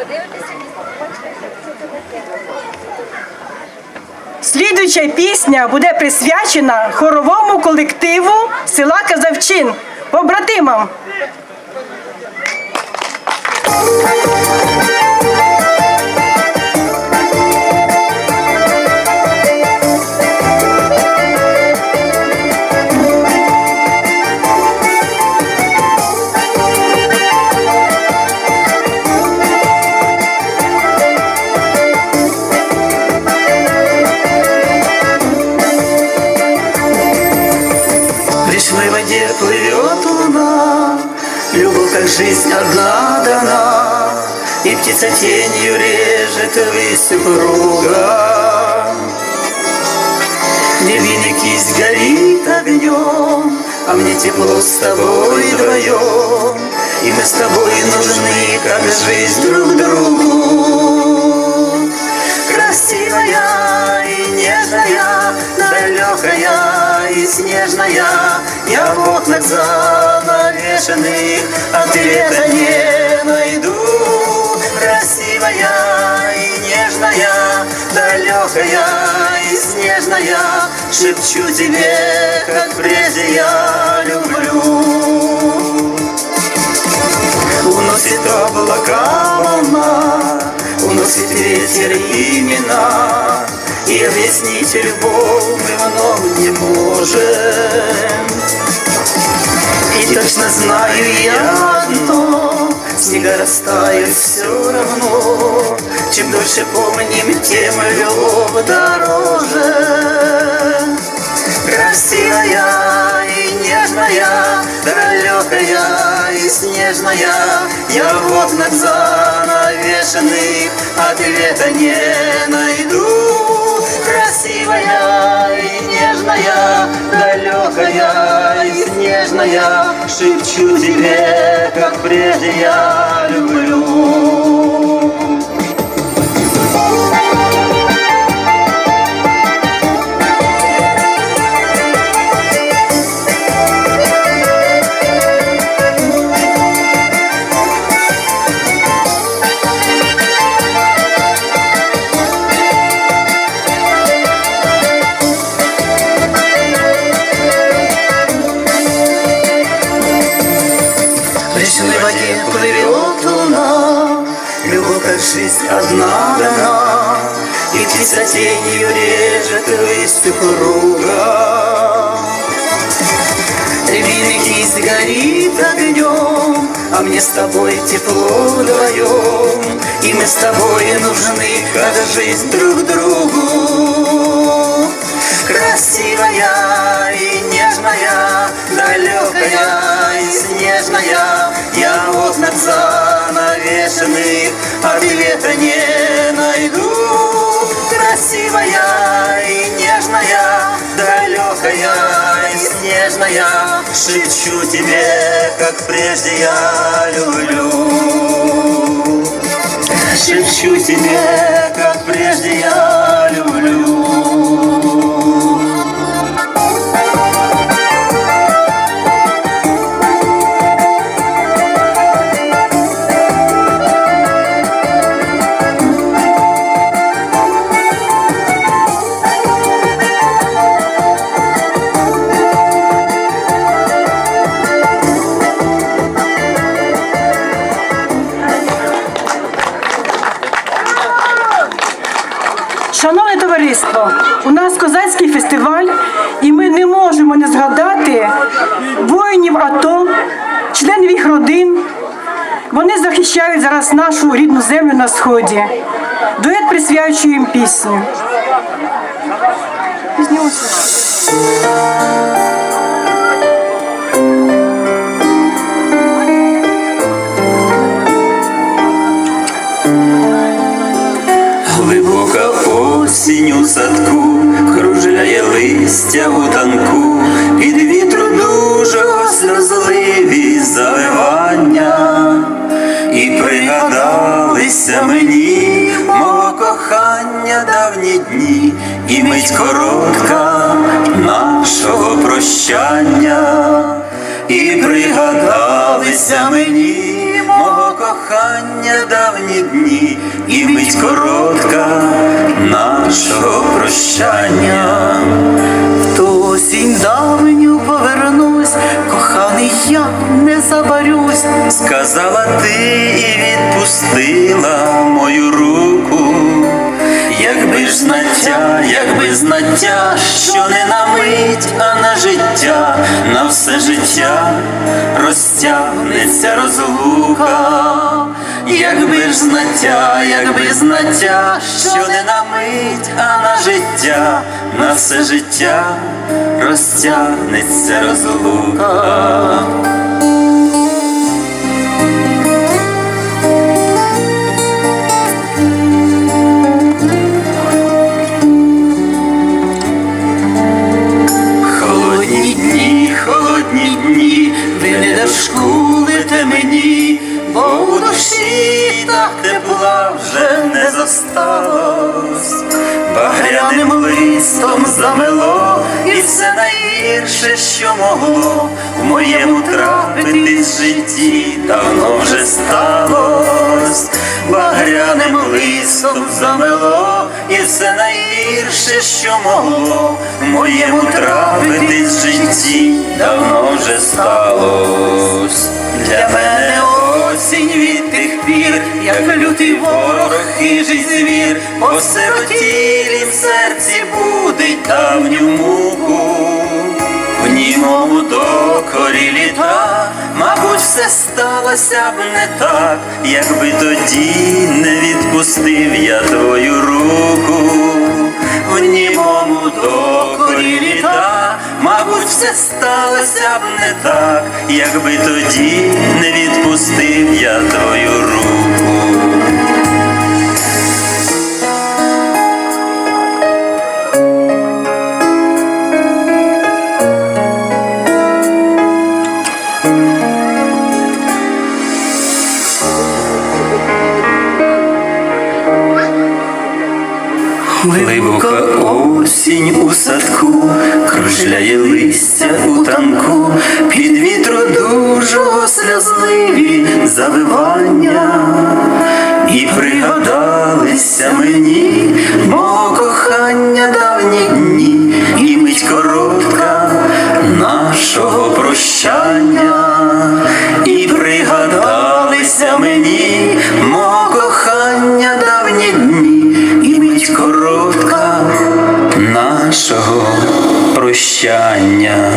Подивитися. Слідуюча пісня буде присвячена хоровому колективу села Казавчин, побратимам. Жизнь одна дана, И птица тенью режет высь круга. Невинный кисть горит огнем, А мне тепло с тобой вдвоем, И мы с тобой нужны, как жизнь друг другу. Красивая и нежная, далекая и снежная, Я в окнах занавешенных ответа не найду. Красивая и нежная, далекая и снежная, Шепчу тебе, как прежде я люблю. Уносит облака волна, Уносит ветер имена, И объяснить любовь мы вновь не можем. И точно знаю я одно, Снега растают все равно, Чем дольше помним, тем любовь дороже. Красивая и нежная, далекая и снежная, Я в окнах занавешенных ответа не найду. Красивая и нежная, далекая снежная, Шепчу тебе, как прежде я люблю. Жизнь одна дана, И птица тенью режет высь круга. Рябиный кисть горит огнем, А мне с тобой тепло вдвоем, И мы с тобой нужны, как жизнь друг другу. Красивая и нежная, далекая и снежная, Я в окнах занавешенных ответа не найду. Красивая и нежная, далекая и снежная, Шепчу тебе, как прежде я люблю. Шепчу тебе, как прежде я люблю. Товариство, у нас козацький фестиваль, і ми не можемо не згадати воїнів АТО, членів їх родин. Вони захищають зараз нашу рідну землю на сході. Дует присвячує їм пісню. Глибока осінь у садку, кружляє листя у танку, від вітру дужого сльозливі завивання, і пригадалися мені мого кохання давні дні, і мить коротка нашого прощання, і пригадалися мені мого кохання давні дні, і мить коротка нашого прощання. В ту осінь давню повернусь, коханий я не забарюсь, сказала ти і відпустила мою руку. Якби ж знаття, якби знаття, що не на мить, а на життя, на все життя розтягнеться розлука, якби ж знаття, якби знаття, що не на мить, а на життя, на все життя розтягнеться розлука. Тепла вже не зосталось. Багряним листом замело, і все найгірше, що могло в моєму трапитись в житті, давно вже сталось. Багряним листом замело, і все найгірше, що могло в моєму трапитись в житті, давно вже сталось. Для мене осінь від тих пір, як лютий ворог, хижий звір, посиротілі в серці будить давню муку. В німому докорі літа, мабуть, все сталося б не так, якби тоді не відпустив я твою руку. В все сталося б не так, якби тоді не відпустив я твою руку. Глибока осінь у садку, кружляє листя у танку, під вітру дужого слязливі завивання, прощання.